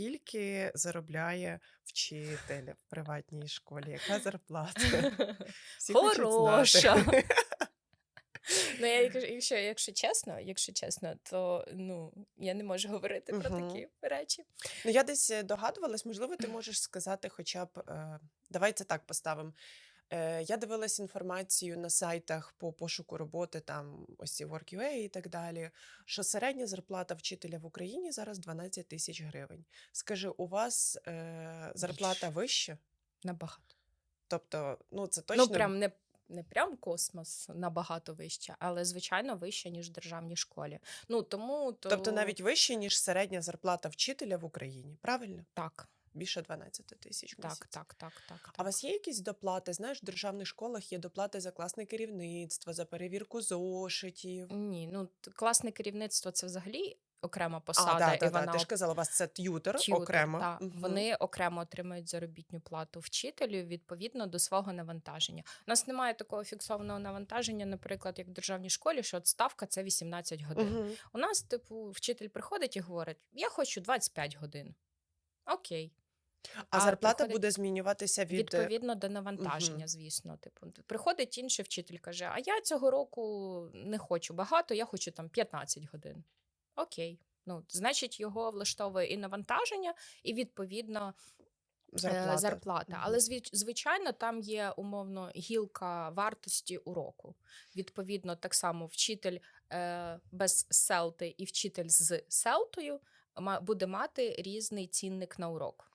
Скільки заробляє вчитель в приватній школі? Яка зарплата? Всі. Хороша. Ну, я кажу, якщо, якщо чесно, якщо чесно, то ну я не можу говорити про такі речі. Ну, я десь е, догадувалась, можливо, ти можеш сказати хоча б, е, давай це так поставимо. Е, я дивилась інформацію на сайтах по пошуку роботи, там ось ці Work.ua і так далі, що середня зарплата вчителя в Україні зараз 12 тисяч гривень. Скажи, у вас е, зарплата вища? Набагато. Тобто, ну це точно Ну прям не. Не прям космос набагато вище, але звичайно вище, ніж в державній школі. Ну тому то тобто навіть вище, ніж середня зарплата вчителя в Україні, правильно? так, Більше 12 тисяч. так, так, так, так. А у вас є якісь доплати? Знаєш, в державних школах є доплати за класне керівництво, за перевірку зошитів. Ні, ну класне керівництво це взагалі окрема А, посада, да, і да, вона Ти ж казала, у вас це т'ютер, т'ютер, окремо. та, Мгм. Вони окремо отримують заробітну плату вчителю відповідно до свого навантаження. У нас немає такого фіксованого навантаження, наприклад, як в державній школі, що от ставка це 18 годин. Мгм. У нас, типу, вчитель приходить і говорить: я хочу 25 годин. Окей. А, А зарплата приходить- буде змінюватися від е, Відповідно до навантаження, Мгм. звісно. Типу, приходить інший вчитель, каже: А я цього року не хочу багато, я хочу там 15 годин. Окей. Ну, значить, його влаштовує і навантаження, і відповідно зарплата. зарплата. зарплата. Але звичайно, там є умовно гілка вартості уроку. Відповідно, так само вчитель е, без селти і вчитель з селтою буде мати різний цінник на урок.